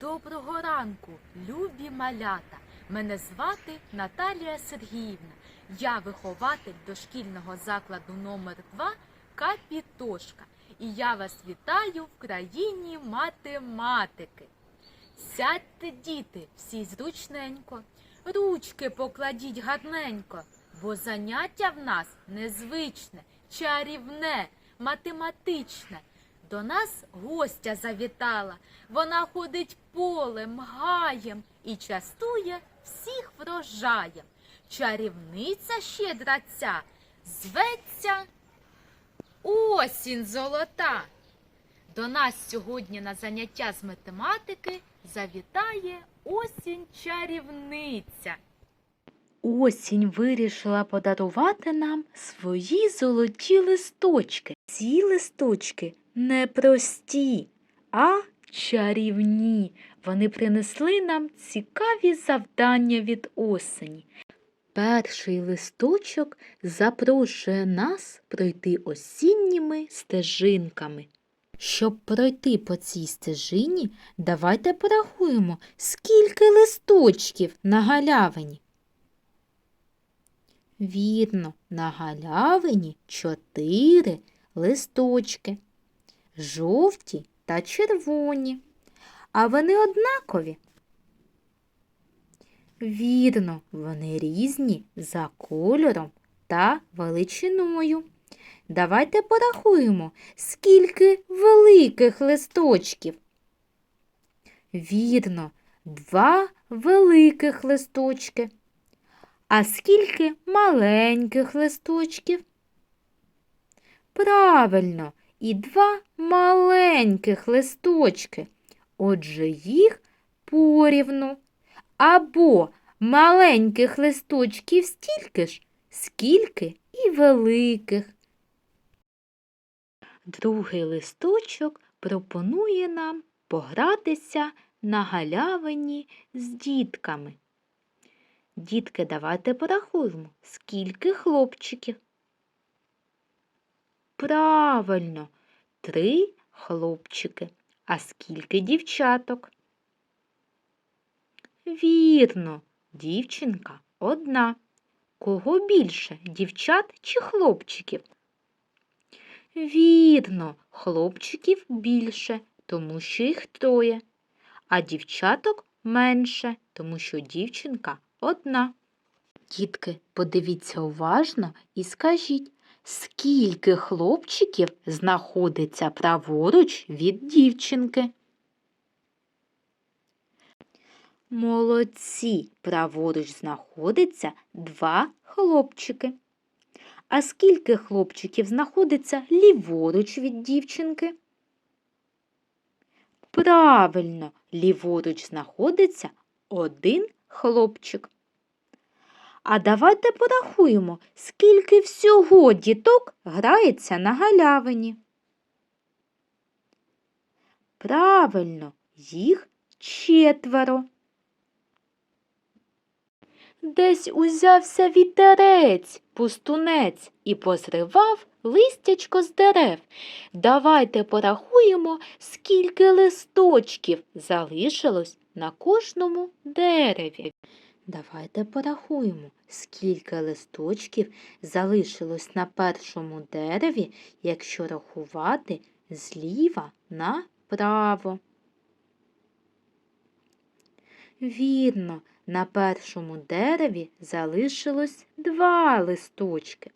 Доброго ранку, любі малята! Мене звати Наталія Сергіївна. Я вихователь дошкільного закладу номер 2 Капітошка. І я вас вітаю в країні математики. Сядьте, діти, всі зручненько, ручки покладіть гарненько, бо заняття в нас незвичне, чарівне, математичне. До нас гостя завітала. Вона ходить полем, гаєм і частує всіх врожаєм. Чарівниця щедра ця зветься осінь золота. До нас сьогодні на заняття з математики завітає осінь чарівниця. Осінь вирішила подарувати нам свої золоті листочки. Ці листочки не прості, а чарівні. Вони принесли нам цікаві завдання від осені. Перший листочок запрошує нас пройти осінніми стежинками. Щоб пройти по цій стежині, давайте порахуємо, скільки листочків на галявині. Вірно, на галявині чотири листочки, жовті та червоні. А вони однакові. Вірно, вони різні за кольором та величиною. Давайте порахуємо, скільки великих листочків. Вірно, два великих листочки. А скільки маленьких листочків? Правильно, і два маленьких листочки. Отже, їх порівну. Або маленьких листочків стільки ж, скільки і великих. Другий листочок пропонує нам погратися на галявині з дітками. Дітки, давайте порахуємо, скільки хлопчиків. Правильно, три хлопчики. А скільки дівчаток? Вірно, дівчинка одна. Кого більше, дівчат чи хлопчиків? Вірно, хлопчиків більше, тому що їх троє, а дівчаток менше, тому що дівчинка одна. Дітки, подивіться уважно і скажіть, скільки хлопчиків знаходиться праворуч від дівчинки? Молодці, праворуч знаходиться два хлопчики. А скільки хлопчиків знаходиться ліворуч від дівчинки? Правильно, ліворуч знаходиться один хлопчик. А давайте порахуємо, скільки всього діток грається на галявині. Правильно, їх четверо. Десь узявся вітерець, пустунець і позривав листячко з дерев. Давайте порахуємо, скільки листочків залишилось на кожному дереві. Давайте порахуємо, скільки листочків залишилось на першому дереві, якщо рахувати зліва направо. Вірно, на першому дереві залишилось два листочки.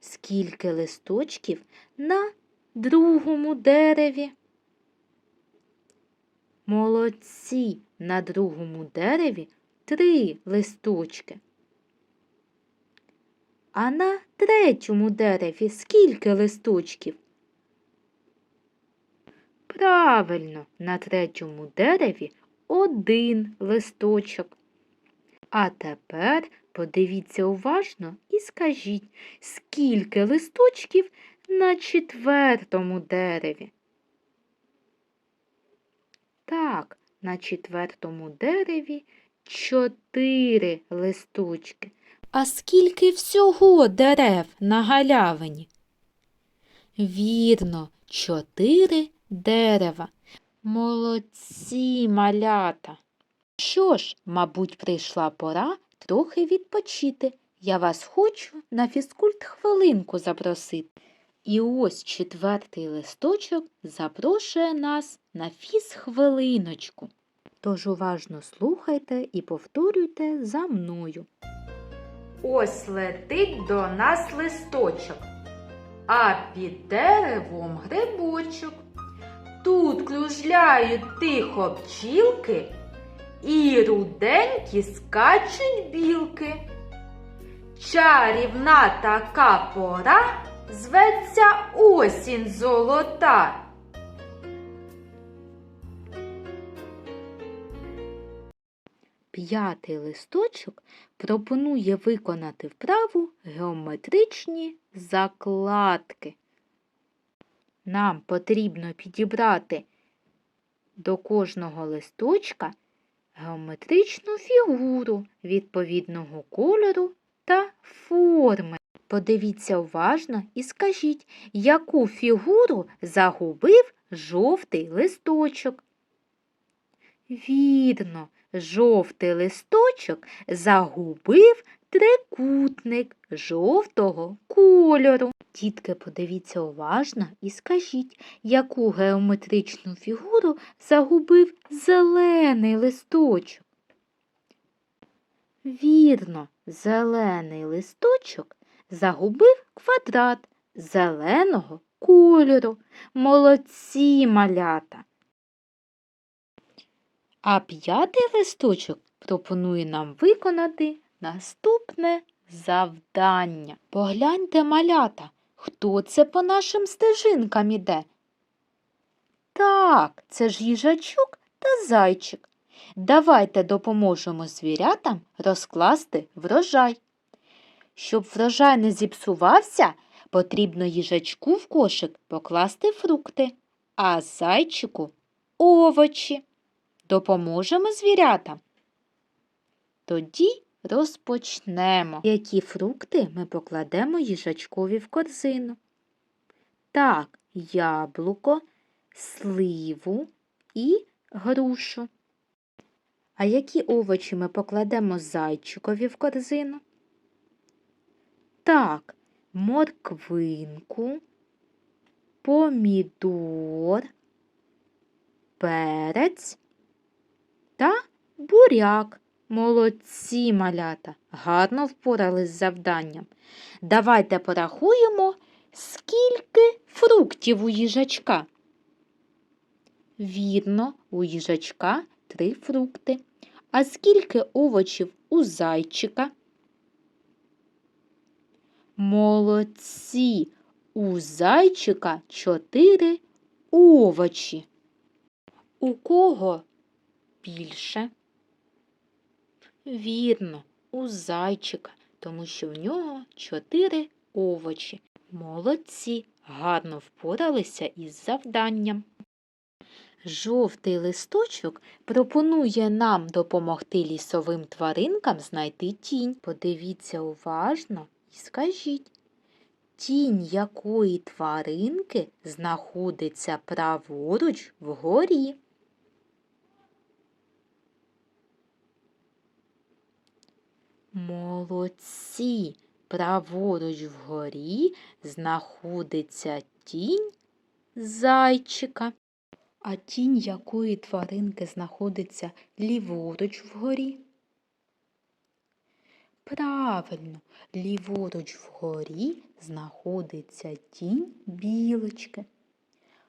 Скільки листочків на другому дереві? Молодці, на другому дереві три листочки. А на третьому дереві скільки листочків? Правильно, на третьому дереві один листочок. А тепер подивіться уважно і скажіть, скільки листочків на четвертому дереві. Так, на четвертому дереві чотири листочки. А скільки всього дерев на галявині? Вірно, чотири дерева. Молодці, малята. Що ж, мабуть, прийшла пора трохи відпочити. Я вас хочу на фізкульт хвилинку запросити. І ось четвертий листочок запрошує нас на фізхвилиночку. Тож уважно слухайте і повторюйте за мною. Ось летить до нас листочок, а під деревом грибочок. Тут кружляють тихо пчілки, і руденькі скачуть білки. Чарівна така пора зветься осінь золота. П'ятий листочок пропонує виконати вправу геометричні закладки. Нам потрібно підібрати до кожного листочка геометричну фігуру відповідного кольору та форми. Подивіться уважно і скажіть, яку фігуру загубив жовтий листочок. Вірно, жовтий листочок загубив трикутник жовтого кольору. Дітки, подивіться уважно і скажіть, яку геометричну фігуру загубив зелений листочок. Вірно, зелений листочок загубив квадрат зеленого кольору. Молодці малята. А п'ятий листочок пропонує нам виконати наступне завдання. Погляньте, малята, хто це по нашим стежинкам іде? Так, це ж їжачок та зайчик. Давайте допоможемо звірятам розкласти врожай. Щоб врожай не зіпсувався, потрібно їжачку в кошик покласти фрукти, а зайчику овочі. Допоможемо звірятам. Тоді розпочнемо. Які фрукти ми покладемо їжачкові в корзину? Так, яблуко, сливу і грушу. А які овочі ми покладемо зайчикові в корзину? Так, морквинку, помідор, перець та буряк. Молодці малята, гарно впорались з завданням. Давайте порахуємо, скільки фруктів у їжачка. Вірно, у їжачка три фрукти. А скільки овочів у зайчика? Молодці, у зайчика чотири овочі. У кого більше? Вірно, у зайчика, тому що в нього чотири овочі. Молодці, гарно впоралися із завданням. Жовтий листочок пропонує нам допомогти лісовим тваринкам знайти тінь. Подивіться уважно і скажіть, тінь якої тваринки знаходиться праворуч вгорі? Молодці! Праворуч вгорі знаходиться тінь зайчика. А тінь якої тваринки знаходиться ліворуч вгорі? Правильно, ліворуч вгорі знаходиться тінь білочки.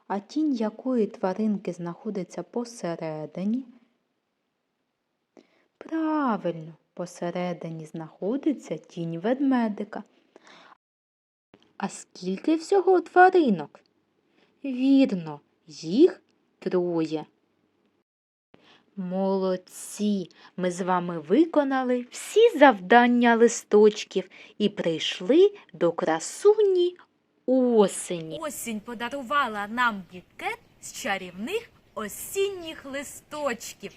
А тінь якої тваринки знаходиться посередині? Правильно, посередині знаходиться тінь ведмедика. А скільки всього тваринок? Вірно, їх троє. Молодці! Ми з вами виконали всі завдання листочків і прийшли до красуні осені. Осінь подарувала нам букет з чарівних осінніх листочків.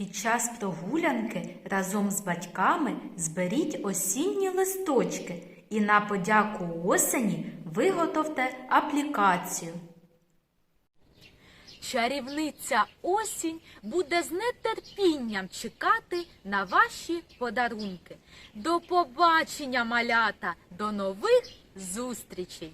Під час прогулянки разом з батьками зберіть осінні листочки і на подяку осені виготовте аплікацію. Чарівниця осінь буде з нетерпінням чекати на ваші подарунки. До побачення, малята! До нових зустрічей!